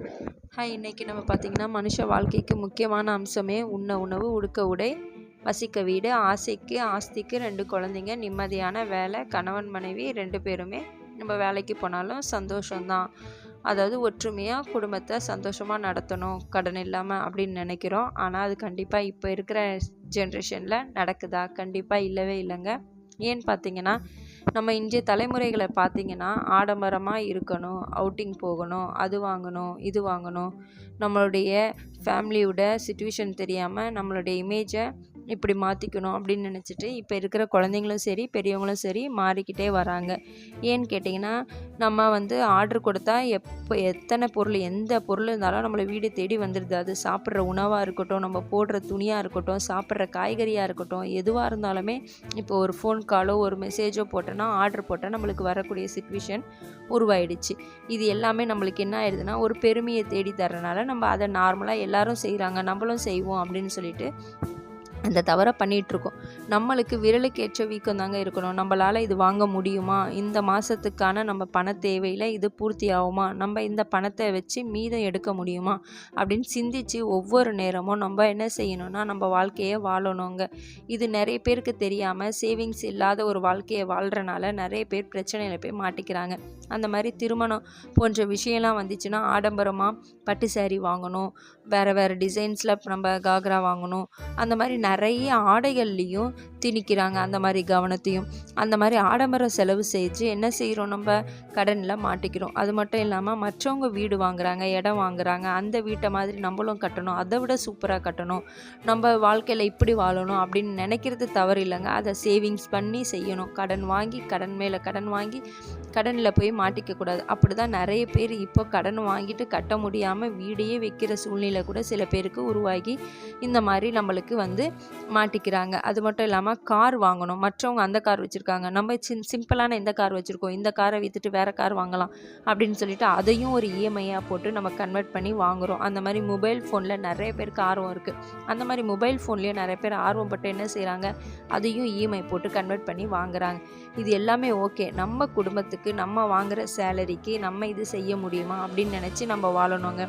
Hi இன்றைக்கி நம்ம பார்த்திங்கன்னா மனுஷ வாழ்க்கைக்கு முக்கியமான அம்சமே உண்ண உணவு உடுக்க உடை வசிக்க வீடு ஆசைக்கு ஆஸ்திக்கு ரெண்டு குழந்தைங்க நிம்மதியான வேலை கணவன் மனைவி ரெண்டு பேருமே நம்ம வேலைக்கு போனாலும் சந்தோஷம்தான். அதாவது ஒற்றுமையாக குடும்பத்தை சந்தோஷமாக நடத்தணும் கடன் இல்லாமல் அப்படின்னு நினைக்கிறோம். ஆனால் அது கண்டிப்பாக இப்போ இருக்கிற ஜென்ரேஷனில் நடக்குதா? கண்டிப்பாக இல்லவே இல்லைங்க. ஏன்னு பார்த்தீங்கன்னா நம்ம இன்றைய தலைமுறைகளை பார்த்திங்கன்னா ஆடம்பரமாக இருக்கணும் அவுட்டிங் போகணும் அது வாங்கணும் இது வாங்கணும். நம்மளுடைய ஃபேமிலியோட சுச்சுவேஷன் தெரியாமல் நம்மளுடைய இமேஜை இப்படி மாற்றிக்கணும் அப்படின்னு நினச்சிட்டு இப்போ இருக்கிற குழந்தைங்களும் சரி பெரியவங்களும் சரி மாறிக்கிட்டே வராங்க. ஏன்னு கேட்டிங்கன்னா நம்ம வந்து ஆர்டர் கொடுத்தா எப்போ எத்தனை பொருள் எந்த பொருள் இருந்தாலும் நம்மளை வீடு தேடி வந்துடுது அது சாப்பிட்ற உணவாக இருக்கட்டும் நம்ம போடுற துணியாக இருக்கட்டும் சாப்பிட்ற காய்கறியாக இருக்கட்டும் எதுவாக இருந்தாலுமே இப்போ ஒரு ஃபோன் காலோ ஒரு மெசேஜோ போட்டோன்னா ஆர்டர் போட்டால் நம்மளுக்கு வரக்கூடிய சுச்சுவேஷன் உருவாயிடுச்சு. இது எல்லாமே நம்மளுக்கு என்ன ஆயிடுதுன்னா ஒரு பெருமையை தேடி தரனால நம்ம அதை நார்மலாக எல்லாரும் செய்கிறாங்க நம்மளும் செய்வோம் அப்படின்னு சொல்லிட்டு அந்த தவறை பண்ணிகிட்ருக்கோம் நம்மளுக்கு விரலுக்கு ஏற்ற வீக்கம் தாங்க இருக்கணும். நம்மளால் இது வாங்க முடியுமா? இந்த மாதத்துக்கான நம்ம பண தேவையில் இது பூர்த்தி ஆகுமா? நம்ம இந்த பணத்தை வச்சு மீதம் எடுக்க முடியுமா? அப்படின்னு சிந்தித்து ஒவ்வொரு நேரமும் நம்ம என்ன செய்யணும்னா நம்ம வாழ்க்கையை வாழணுங்க. இது நிறைய பேருக்கு தெரியாமல் சேவிங்ஸ் இல்லாத ஒரு வாழ்க்கையை வாழ்கிறனால நிறைய பேர் பிரச்சனையில் போய் மாட்டிக்கிறாங்க. அந்த மாதிரி திருமணம் போன்ற விஷயம்லாம் வந்துச்சுன்னா ஆடம்பரமாக பட்டு சேரீ வாங்கணும். வேறு வேறு டிசைன்ஸில் நம்ம காக்ரா வாங்கணும். அந்த மாதிரி நிறைய ஆடைகள்லேயும் திணிக்கிறாங்க. அந்த மாதிரி கவனத்தையும் அந்த மாதிரி ஆடம்பர செலவு செஞ்சு என்ன செய்கிறோம் நம்ம? கடனில் மாட்டிக்கிறோம். அது மட்டும் இல்லாமல் மற்றவங்க வீடு வாங்குறாங்க இடம் வாங்குறாங்க அந்த வீட்டை மாதிரி நம்மளும் கட்டணும். அதை விட சூப்பராக கட்டணும். நம்ம வாழ்க்கையில் இப்படி வாழணும் அப்படின்னு நினைக்கிறது தவறு இல்லைங்க. அதை சேவிங்ஸ் பண்ணி செய்யணும். கடன் வாங்கி கடன் மேலே கடன் வாங்கி கடனில் போய் மாட்டிக்கக்கூடாது அப்படி தான் நிறைய பேர் இப்போ கடன் வாங்கிட்டு கட்ட முடியாமல் வீடையே வைக்கிற சூழ்நிலை கூட சில பேருக்கு உருவாகி இந்த மாதிரி நம்மளுக்கு வந்து மாட்டிக்கிறாங்க. அது மட்டும் இல்லாமல் கார் வாங்கணும். மற்றவங்க அந்த கார் வச்சுருக்காங்க. நம்ம சின் சிம்பிளான இந்த கார் வச்சுருக்கோம். இந்த காரை விற்றுட்டு வேறு கார் வாங்கலாம் அப்படின்னு சொல்லிட்டு அதையும் ஒரு இஎம்ஐயாக போட்டு நம்ம கன்வெர்ட் பண்ணி வாங்குகிறோம் அந்த மாதிரி மொபைல் ஃபோனில் நிறைய பேருக்கு ஆர்வம் இருக்குது அந்த மாதிரி மொபைல் ஃபோன்லேயே நிறைய பேர் ஆர்வம் பட்டு என்ன செய்கிறாங்க அதையும் இஎம்ஐ போட்டு கன்வெர்ட் பண்ணி வாங்குறாங்க. இது எல்லாமே ஓகே நம்ம குடும்பத்துக்கு நம்ம வாங்குகிற சேலரிக்கு நம்ம இது செய்ய முடியுமா அப்படின்னு நினச்சி நம்ம வாழணுங்க.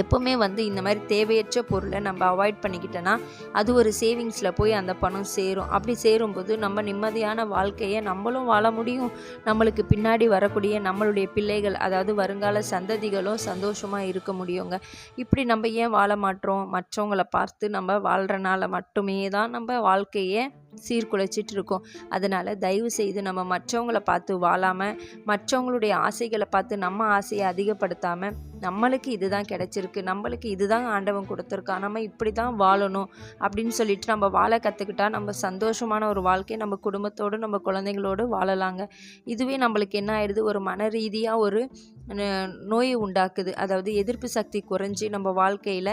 எப்போவுமே வந்து இந்த மாதிரி தேவையற்ற பொருளை நம்ம அவாய்ட் பண்ணிக்கிட்டோன்னா அது ஒரு சேவிங்ஸில் போய் அந்த பணம் சேரும். அப்படி சேரும்போது நம்ம நிம்மதியான வாழ்க்கையை நம்மளும் வாழ முடியும். நம்மளுக்கு பின்னாடி வரக்கூடிய நம்மளுடைய பிள்ளைகள் அதாவது வருங்கால சந்ததிகளும் சந்தோஷமாக இருக்க முடியுங்க. இப்படி நம்ம ஏன் வாழ மாட்டோம்? மற்றவங்களை பார்த்து நம்ம வாழ்கிறனால மட்டுமே தான் நம்ம வாழ்க்கையை சீர்குலைச்சிட்டு இருக்கோம். அதனால் தயவு செய்து நம்ம மற்றவங்கள பார்த்து வாழாமல் மற்றவங்களுடைய ஆசைகளை பார்த்து நம்ம ஆசையை அதிகப்படுத்தாமல் நம்மளுக்கு இதுதான் கிடச்சிருக்கு நம்மளுக்கு இதுதான் ஆண்டவன் கொடுத்துருக்கான் நம்ம இப்படி தான் வாழணும் அப்படின்னு சொல்லிட்டு நம்ம வாழ கற்றுக்கிட்டா நம்ம சந்தோஷமான ஒரு வாழ்க்கையை நம்ம குடும்பத்தோடு நம்ம குழந்தைங்களோடு வாழலாங்க. இதுவே நம்மளுக்கு என்ன ஆயிடுது? ஒரு மன ரீதியாக ஒரு நோயை உண்டாக்குது. அதாவது எதிர்ப்பு சக்தி குறைஞ்சி நம்ம வாழ்க்கையில்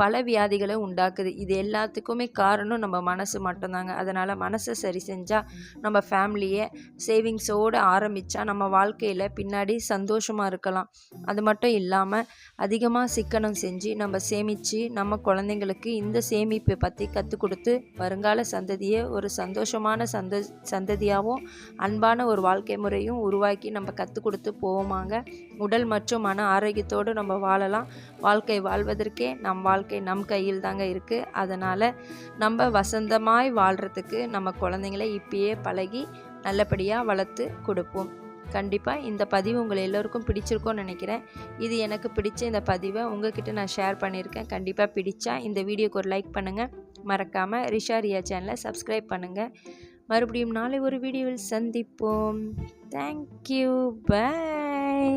பல வியாதிகளை உண்டாக்குது. இது எல்லாத்துக்குமே காரணம் நம்ம மனசு மட்டும்தாங்க. அதனால் மனசை சரி செஞ்சால் நம்ம ஃபேமிலியை சேவிங்ஸோடு ஆரம்பித்தா நம்ம வாழ்க்கையில் பின்னாடி சந்தோஷமாக இருக்கலாம். அது மட்டும் இல்லாமல் அதிகமாக சிக்கனம் செஞ்சு நம்ம சேமித்து நம்ம குழந்தைங்களுக்கு இந்த சேமிப்பை பற்றி கற்றுக் கொடுத்து வருங்கால சந்ததியை ஒரு சந்தோஷமான சந்த சந்ததியாகவும் அன்பான ஒரு வாழ்க்கை முறையும் உருவாக்கி நம்ம கற்றுக் கொடுத்து போவோமாங்க. உடல் மற்றும் மன ஆரோக்கியத்தோடு நம்ம வாழலாம். வாழ்க்கை வாழ்வதற்கே நம் வாழ்க்கை நம் கையில் தாங்க இருக்குது அதனால் நம்ம வசந்தமாய் வாழ்கிறதுக்கு நம்ம குழந்தைங்கள இப்பயே பழகி நல்லபடியாக வளர்த்து கொடுப்போம். கண்டிப்பாக இந்த பதிவு உங்களை எல்லோருக்கும் பிடிச்சிருக்கோன்னு நினைக்கிறேன். இது எனக்கு பிடிச்ச இந்த பதிவை உங்ககிட்ட நான் ஷேர் பண்ணியிருக்கேன். கண்டிப்பாக பிடிச்சா இந்த வீடியோக்கு ஒரு லைக் பண்ணுங்கள் மறக்காமல் ரிஷா ரியா சேனலை சப்ஸ்கிரைப் பண்ணுங்கள் மறுபடியும் நாளை ஒரு வீடியோவில் சந்திப்போம். Thank you bye